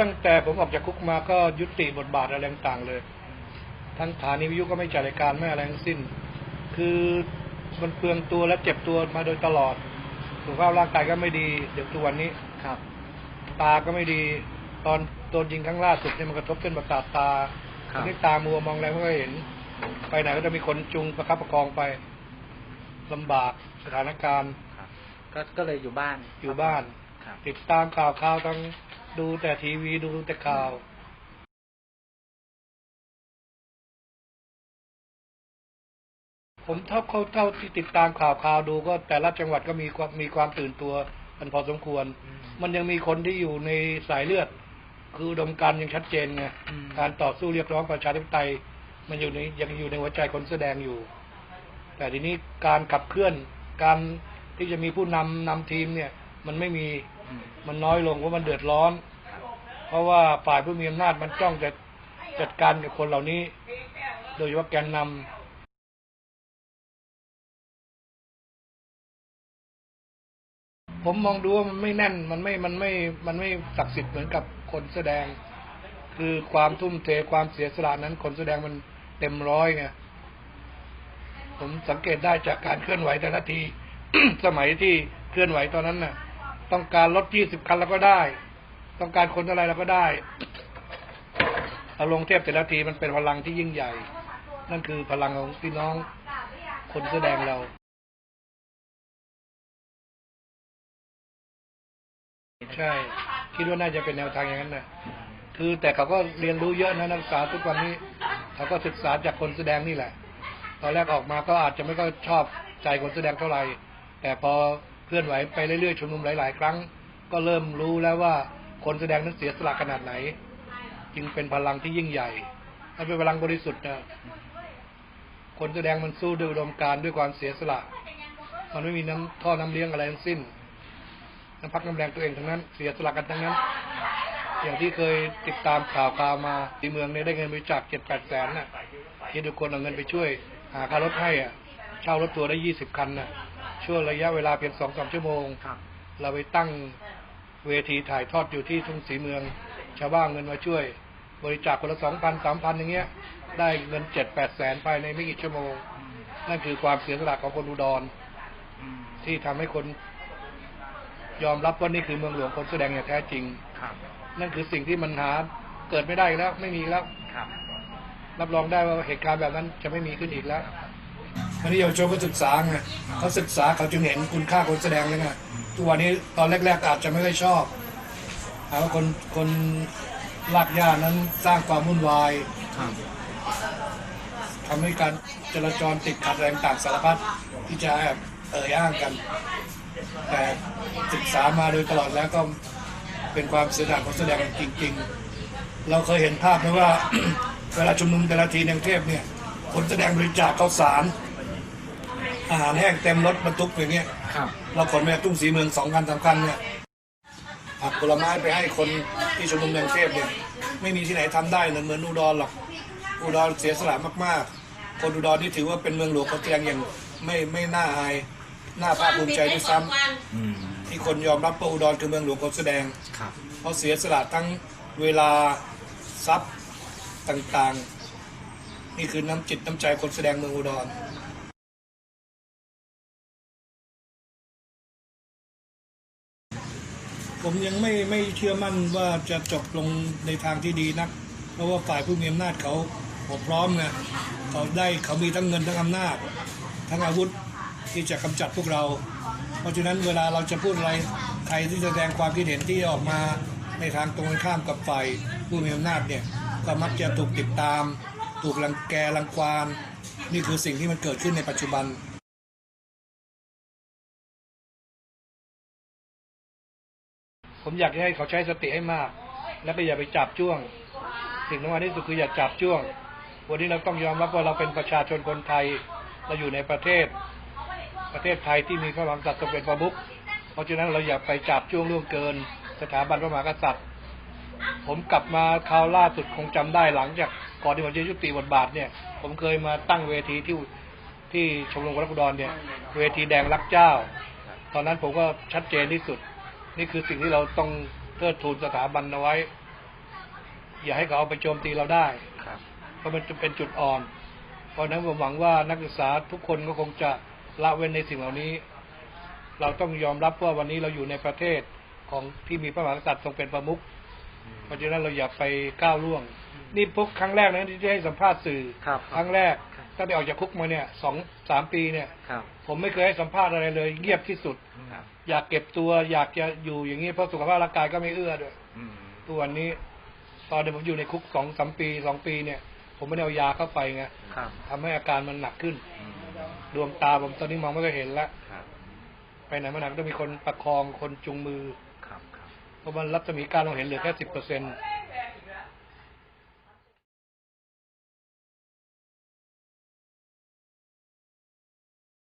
ตั้งแต่ผมออกจากคุกมาก็ยุติบทบาทอะไรต่างๆเลย ทั้งฐานีวิทยุก็ไม่จัดรายการไม่อะไรทั้งสิ้น คือมันเปลืองตัวและเจ็บตัวมาโดยตลอดสุขภาพร่างกายก็ไม่ดี เดี๋ยวตัววันนี้ครับ ตาก็ไม่ดี ตอนโดนยิงครั้งล่าสุดเนี่ยมันกระทบเส้นประสาทตาครับทำให้ตามัวมองอะไรไม่ค่อยเห็น ไปไหนก็จะมีคนจุงประคับประคองไปลำบากสถานการณ์ครับก็ก็เลยอยู่บ้านอยู่บ้านครับติดตามข่าวข่าวทั้ง ดูแต่ทีวีดูแต่ข่าวผมเท่าเขาเท่าที่ติดตามข่าวข่าวดูก็แต่ละจังหวัดก็มีความมีความตื่นตัวกันพอสมควรอืมมันยังมีคนที่อยู่ในสายเลือด คืออุดมการณ์ยังชัดเจนไงอืมการต่อสู้เรียกร้องประชาธิปไตย มันอยู่ในยังอยู่ในหัวใจคนแสดงอยู่ แต่ทีนี้การขับเคลื่อนการที่จะมีผู้นำนำทีมเนี่ย มันไม่มีอื มันน้อยลงเพราะมันเดือดร้อน เพราะว่าฝ่ายผู้มีอำนาจมันจ้องจะจัดการกับคนเหล่านี้ โดยเฉพาะแกนนำผมมองดูว่ามันไม่แน่น มันไม่ มันไม่ มันไม่ศักดิ์สิทธิ์เหมือนกับคนแสดง คือความทุ่มเทความเสียสละนั้น คนแสดงมันเต็มร้อยไง ผมสังเกตได้จากการเคลื่อนไหวแต่ละที สมัยที่เคลื่อนไหวตอนนั้นน่ะ ต้องการรถยี่สิบคันเราก็ได้ ต้องการคนอะไรเราก็ได้เอาลงเทียบแต่ละทีมันเป็นพลังที่ยิ่งใหญ่ นั่นคือพลังของพี่น้องคนแสดงเราใช่ คิดว่าน่าจะเป็นแนวทางอย่างนั้นนะคือแต่เขาก็เรียนรู้เยอะนะนักศึกษาทุกวันนี้ เขาก็ศึกษาจากคนแสดงนี่แหละ ตอนแรกออกมาก็อาจจะไม่ก็ชอบใจคนแสดงเท่าไหร่ แต่พอ เคลื่อนไหวไปเรื่อยๆชุมนุมหลาย ๆ ครั้ง ก็เริ่มรู้แล้วว่าคนแสดงนั้นเสียสละขนาดไหน จึงเป็นพลังที่ยิ่งใหญ่มันเป็นพลังบริสุทธิ์นะคนแสดงมันสู้ด้วยอุดมการด้วยความเสียสละ มันไม่มีน้ำท่อน้ำเลี้ยงอะไรทั้งสิ้นน้ำพักน้ำแรงตัวเองทั้งนั้น เสียสละกันทั้งนั้น อย่างที่เคยติดตามข่าวข่าวมาที่เมืองเนี่ยได้เงินบริจาคเจ็ดแปดแสนน่ะที่ทุกคนเอาเงินไปช่วย หาค่ารถให้อะ เช่ารถตัวได้ยี่สิบคันน่ะ ช่วงระยะเวลาเพียงสองสามชั่วโมง ครับ เราไปตั้งเวทีถ่ายทอดอยู่ที่ทุ่งสีเมือง ชาวบ้านเงินมาช่วย บริจาคคนละสองพันสามพันอย่างเงี้ย ได้เงินเจ็ดแปดแสนภายในไม่กี่ชั่วโมง อืมนั่นคือความเสียสละของคนอุดร อืมที่ทำให้คนยอมรับว่านี่คือเมืองหลวงคนแสดงอย่างแท้จริง ครับ นั่นคือสิ่งที่มันหาเกิดไม่ได้อีกแล้ว ไม่มีอีกแล้ว ครับ รับรองได้ว่าเหตุการณ์แบบนั้นจะไม่มีขึ้นอีกแล้ว วันนี้เยาวชนก็ศึกษาไงเขาศึกษาเขาจึงเห็นคุณค่าคนแสดงเลยไงทุกวันนี้ตอนแรกๆอาจจะไม่ค่อยชอบหาว่าคนคนลากย่านั้นสร้างความวุ่นวายครับทำให้การจราจรติดขัดแรงต่างสารพัดที่จะแอบเอ่ยอ้างกัน แต่ศึกษามาโดยตลอดแล้วก็เป็นความเสียดายของแสดงจริง ๆ เราเคยเห็นภาพไหมว่า เวลาชุมนุมแต่ละทีในกรุงเทพเนี่ย คนแสดงบริจาคข้าวสาร อาหารแห้งเต็มรถบรรทุกอย่างเงี้ยครับ เราขนมาจากทุ่งสีเมืองสองคันสามคันเนี่ยผักผลไม้ไปให้คนที่ชุมนุมในกรุงเทพเนี่ยไม่มีที่ไหนทำได้เหมือนเหมือนอุดรหรอกอุดรเสียสละมากๆ คนอุดรนี่ถือว่าเป็นเมืองหลวงคนแสดงอย่างไม่ไม่น่าอายน่าภาคภูมิใจด้วยซ้ำอืมที่คนยอมรับว่าอุดรคือเมืองหลวงคนแสดงครับเขาเสียสละทั้งเวลาทรัพย์ต่างๆ นี่คือน้ำจิตน้ำใจคนแสดงเมืองอุดร ผมยังไม่ไม่เชื่อมั่นว่าจะจบลงในทางที่ดีนัก เพราะว่าฝ่ายผู้มีอำนาจเขาผมพร้อมไงเขาได้เขามีทั้งเงินทั้งอำนาจ ทั้งอาวุธที่จะกำจัดพวกเรา เพราะฉะนั้นเวลาเราจะพูดอะไรใครที่แสดงความคิดเห็นที่ออกมาในทางตรงกันข้ามกับฝ่ายผู้มีอำนาจเนี่ยก็มักจะถูกติดตาม ถูกรังแกรังควานนี่คือสิ่งที่มันเกิดขึ้นในปัจจุบัน ผมอยากให้เขาใช้สติให้มาก แล้วก็อย่าไปจับจ้วง สิ่งสำคัญที่สุดคืออย่าจับจ้วง วันนี้เราต้องยอมรับว่าเราเป็นประชาชนคนไทย เราอยู่ในประเทศ ประเทศไทยที่มีพระมหากษัตริย์ทรงเป็นประมุขเพราะฉะนั้นเราอย่าไปจับจ้วงล่วงเกิน สถาบันพระมหากษัตริย์ ผมกลับมาคราวล่าสุดคงจำได้หลังจากก่อนที่ผมจะยุติบทบาทเนี่ย ผมเคยมาตั้งเวทีที่ที่ชมรมคนรักอุดรเนี่ย เวทีแดงรักเจ้า ตอนนั้นผมก็ชัดเจนที่สุด นี่คือสิ่งที่เราต้องเทิดทูนสถาบันเอาไว้ อย่าให้เขาเอาไปโจมตีเราได้ครับเพราะมันจะเป็นจุดอ่อน เพราะฉะนั้นผมหวังว่านักศึกษาทุกคนก็คงจะละเว้นในสิ่งเหล่านี้ เราต้องยอมรับว่าวันนี้เราอยู่ในประเทศของที่มีพระมหากษัตริย์ทรงเป็นประมุขเพราะฉะนั้นเราอย่าไปก้าวล่วง นี่พวกครั้งแรกนะที่ได้ให้สัมภาษณ์สื่อครับครั้งแรก ครับตั้งแต่ออกจากคุกมาเนี่ยสองสามปีเนี่ยครับผมไม่เคยให้สัมภาษณ์อะไรเลย เงียบที่สุดครับอยากเก็บตัวอยากจะอยู่อย่างนี้เพราะสุขภาพร่างกายก็ไม่เอื้อด้วยอืมตัวนนี้ ตอนที่ผมอยู่ในคุกสองสามปีสองปีเนี่ย ผมไม่ได้เอายาเข้าไปไงครับทำให้อาการมันหนักขึ้นอืมดวงตาผมตอนนี้มองไม่ค่อยเห็นแล้วครับไปไหนมาไหนก็ต้องมีคนประคองคนจุงมือครับครับเพราะมันรัศมีการเราเห็นเหลือแค่สิบเปอร์เซ็นต์อ